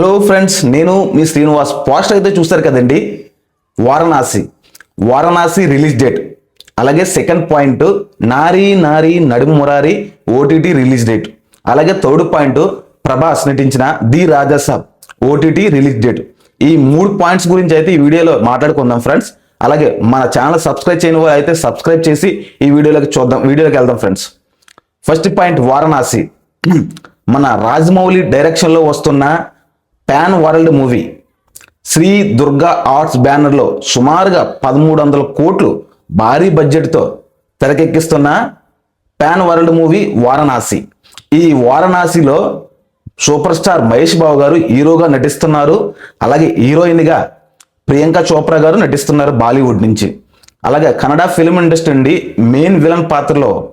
Hello friends నేను మీ Srinivas. Poster అయితే చూస్తారు కదండి? వారణాసి. వారణాసి రిలీజ్ డేట్ అలాగే second point Nari Nari Nadumu Murari OTT release date అలాగే థర్డ్ పాయింట్ ప్రభాస్ నటించిన the Raja Saab OTT release date ఈ మూడు పాయింట్స్ గురించి అయితే ఈ వీడియోలో మాట్లాడుకుందాం ఫ్రెండ్స్ అలాగే మన ఛానల్ సబ్స్క్రైబ్ చేయని వారు అయితే సబ్స్క్రైబ్ చేసి ఈ వీడియోలోకి చూద్దాం వీడియోలోకి వెళ్దాం ఫ్రెండ్స్ ఫస్ట్ పాయింట్ వారణాసి. మన రాజమౌళి డైరెక్షన్లో వస్తున్న pan world movie Shri Durga arts బ్యానర్లో సుమారుగా పదమూడు వందల కోట్లు భారీ బడ్జెట్తో తెరకెక్కిస్తున్న పాన్ వరల్డ్ మూవీ వారణాసి. ఈ వారణాసిలో సూపర్ స్టార్ మహేష్ బాబు గారు హీరోగా నటిస్తున్నారు. అలాగే హీరోయిన్గా ప్రియాంక చోప్రా గారు నటిస్తున్నారు బాలీవుడ్ నుంచి. అలాగే కన్నడ ఫిల్మ్ ఇండస్ట్రీ నుండి మెయిన్ విలన్ పాత్రలో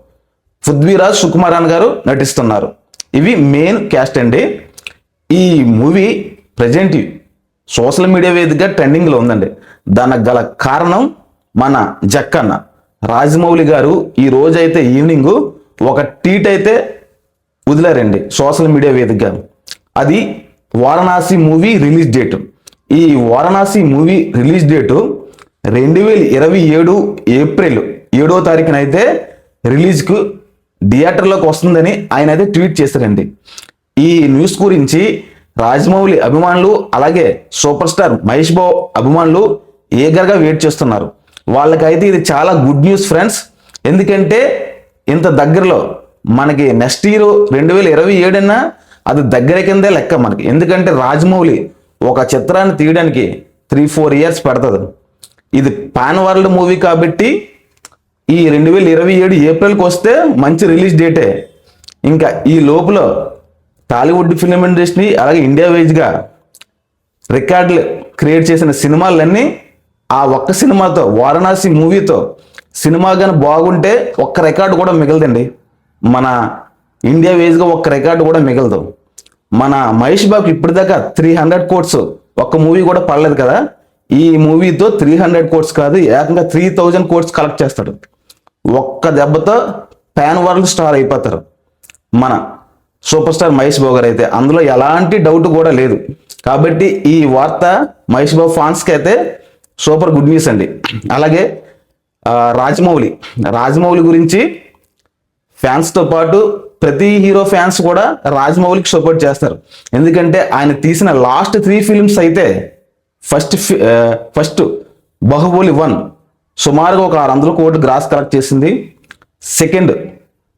పృథ్వీరాజ్ సుకుమారాన్ గారు నటిస్తున్నారు. ఇవి మెయిన్ క్యాస్ట్ అండి. ఈ మూవీ ప్రజెంట్ సోషల్ మీడియా వేదికగా ట్రెండింగ్లో ఉందండి. దానికి గల కారణం మన జక్కన్న. రాజమౌళి గారు ఈ రోజైతే ఈవినింగ్ ఒక ట్వీట్ అయితే వదిలారండి సోషల్ మీడియా వేదికగా. అది వారణాసి మూవీ రిలీజ్ డేట్. ఈ వారణాసి మూవీ రిలీజ్ డేటు రెండు వేల ఇరవై ఏడు ఏప్రిల్ ఏడో తారీఖున అయితే రిలీజ్కు థియేటర్లోకి వస్తుందని ఆయన అయితే ట్వీట్ చేశారండి. ఈ న్యూస్ గురించి రాజమౌళి అభిమానులు అలాగే సూపర్ స్టార్ మహేష్ బాబు అభిమానులు ఏగర్గా వెయిట్ చేస్తున్నారు. వాళ్ళకైతే ఇది చాలా గుడ్ న్యూస్ ఫ్రెండ్స్ ఎందుకంటే ఇంత దగ్గరలో మనకి నెక్స్ట్ ఇయర్ రెండు వేల ఇరవై ఏడైనా అది దగ్గర కిందే లెక్క మనకి. ఎందుకంటే రాజమౌళి ఒక చిత్రాన్ని తీయడానికి త్రీ ఫోర్ ఇయర్స్ పడుతుంది. ఇది పాన్ వరల్డ్ మూవీ కాబట్టి ఈ రెండు వేల ఇరవై ఏడు ఏప్రిల్కి వస్తే మంచి రిలీజ్ డేటే ఇంకా ఈ లోపల టాలీవుడ్ ఫిలిం ఇండస్ట్రీ అలాగే ఇండియా వైజ్గా రికార్డులు క్రియేట్ చేసిన సినిమాలన్నీ ఆ ఒక్క సినిమాతో వారణాసి మూవీతో సినిమా కానీ బాగుంటే ఒక్క రికార్డు కూడా మిగలదండి. మన ఇండియా వేజ్గా ఒక్క రికార్డు కూడా మిగలదు. మన మహేష్ బాబుకి ఇప్పటిదాకా త్రీ హండ్రెడ్ కోట్స్ ఒక్క మూవీ కూడా పడలేదు కదా. ఈ మూవీతో త్రీ హండ్రెడ్ కోట్స్ కాదు ఏకంగా త్రీ థౌజండ్ కోట్స్ కలెక్ట్ చేస్తాడు. ఒక్క దెబ్బతో ప్యాన్ వరల్డ్ స్టార్ అయిపోతారు. మన సూపర్ స్టార్ మహేష్ బాబు గారు అయితే అందులో ఎలాంటి డౌట్ కూడా లేదు. కాబట్టి ఈ వార్త మహేష్ బాబు ఫ్యాన్స్కి అయితే సూపర్ గుడ్ న్యూస్ అండి. అలాగే రాజమౌళి. రాజమౌళి గురించి ఫ్యాన్స్తో పాటు ప్రతి హీరో ఫ్యాన్స్ కూడా రాజమౌళికి సపోర్ట్ చేస్తారు. ఎందుకంటే ఆయన తీసిన లాస్ట్ త్రీ ఫిల్మ్స్ అయితే ఫస్ట్ ఫస్ట్ బాహుబలి వన్ సుమారుగా ఒక ఆరు వందల కోట్లు గ్రాస్ కలెక్ట్ చేసింది. సెకండ్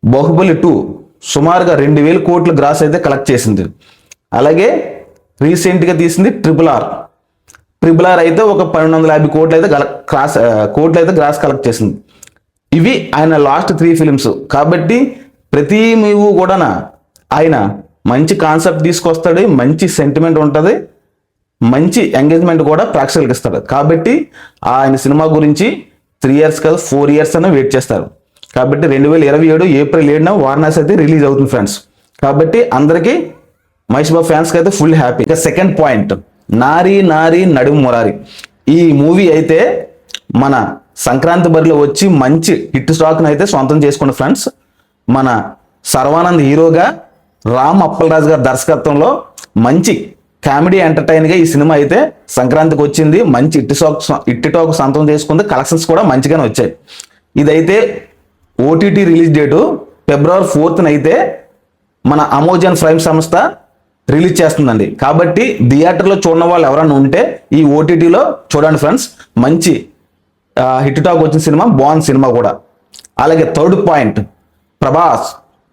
బాహుబలి టూ సుమారుగా రెండు వేల కోట్ల గ్రాస్ అయితే కలెక్ట్ చేసింది. అలాగే రీసెంట్గా తీసింది ట్రిపుల్ ఆర్ ట్రిపుల్ ఆర్ అయితే ఒక పన్నెండు వందల యాభై కోట్లు అయితే గల- క్రాస్ కోట్లు అయితే గ్రాస్ కలెక్ట్ చేసింది. ఇవి ఆయన లాస్ట్ త్రీ ఫిలిమ్స్ కాబట్టి ప్రతి మూవీ కూడా ఆయన మంచి కాన్సెప్ట్ తీసుకొస్తాడు మంచి సెంటిమెంట్ ఉంటుంది మంచి ఎంగేజ్మెంట్ కూడా ప్రేక్షకులకు ఇస్తాడు. కాబట్టి ఆయన సినిమా గురించి త్రీ ఇయర్స్ కాదు ఫోర్ ఇయర్స్ అన్న వెయిట్ చేస్తారు. కాబట్టి రెండు వేల ఇరవై ఏడు ఏప్రిల్ ఏడున వారణాసి అయితే రిలీజ్ అవుతుంది ఫ్రెండ్స్. కాబట్టి అందరికీ మహేష్ బాబు ఫ్యాన్స్కి అయితే ఫుల్ హ్యాపీ. ఇక సెకండ్ పాయింట్ నారీ నారీ నడుము మురారి. ఈ మూవీ అయితే మన సంక్రాంతి బరిలో వచ్చి మంచి హిట్ స్టాక్ను అయితే సొంతం చేసుకున్న ఫ్రెండ్స్. మన సర్వానంద్ హీరోగా రామ్ అప్పలరాజు గారి దర్శకత్వంలో మంచి కామెడీ ఎంటర్టైన్గా ఈ సినిమా అయితే సంక్రాంతికి వచ్చింది. మంచి ఇట్టి స్టాక్ ఇట్టి టాక్ సొంతం చేసుకుంది. కలెక్షన్స్ కూడా మంచిగానే వచ్చాయి. ఇదైతే ఓటీటీ రిలీజ్ డేటు ఫిబ్రవరి ఫోర్త్న అయితే మన అమోజాన్ ప్రైమ్ సంస్థ రిలీజ్ చేస్తుందండి. కాబట్టి థియేటర్లో చూడని వాళ్ళు ఎవరైనా ఉంటే ఈ ఓటీటీలో చూడండి ఫ్రెండ్స్ మంచి హిట్ టాక్ వచ్చిన సినిమా బాగుంది సినిమా కూడా. అలాగే third point Prabhas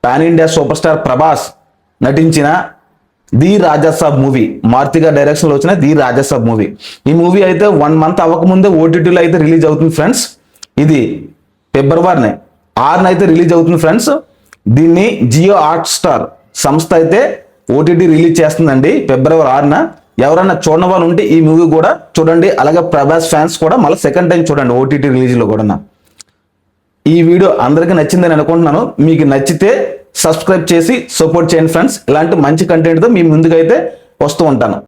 pan India superstar Prabhas నటించిన ది రాజాసాబ్ మూవీ. మార్తిగా డైరెక్షన్లో వచ్చిన ది రాజాసాబ్ మూవీ. ఈ మూవీ అయితే వన్ మంత్ అవ్వకముందే ఓటీటీలో అయితే రిలీజ్ అవుతుంది ఫ్రెండ్స్ ఇది ఫిబ్రవరినే. ఆరున అయితే రిలీజ్ అవుతుంది ఫ్రెండ్స్. దీన్ని జియో హాట్ స్టార్ సంస్థ అయితే ఓటీటీ రిలీజ్ చేస్తుందండి ఫిబ్రవరి ఆరున. ఎవరైనా చూడని వాళ్ళు ఉంటే ఈ మూవీ కూడా చూడండి. అలాగే ప్రభాస్ ఫ్యాన్స్ కూడా మళ్ళీ సెకండ్ టైం చూడండి ఓటీటీ రిలీజ్లో కూడా ఈ వీడియో అందరికీ నచ్చిందని అనుకుంటున్నాను. మీకు నచ్చితే సబ్స్క్రైబ్ చేసి సపోర్ట్ చేయండి ఫ్రెండ్స్. ఇలాంటి మంచి కంటెంట్తో మీ ముందుకైతే వస్తూ ఉంటాను.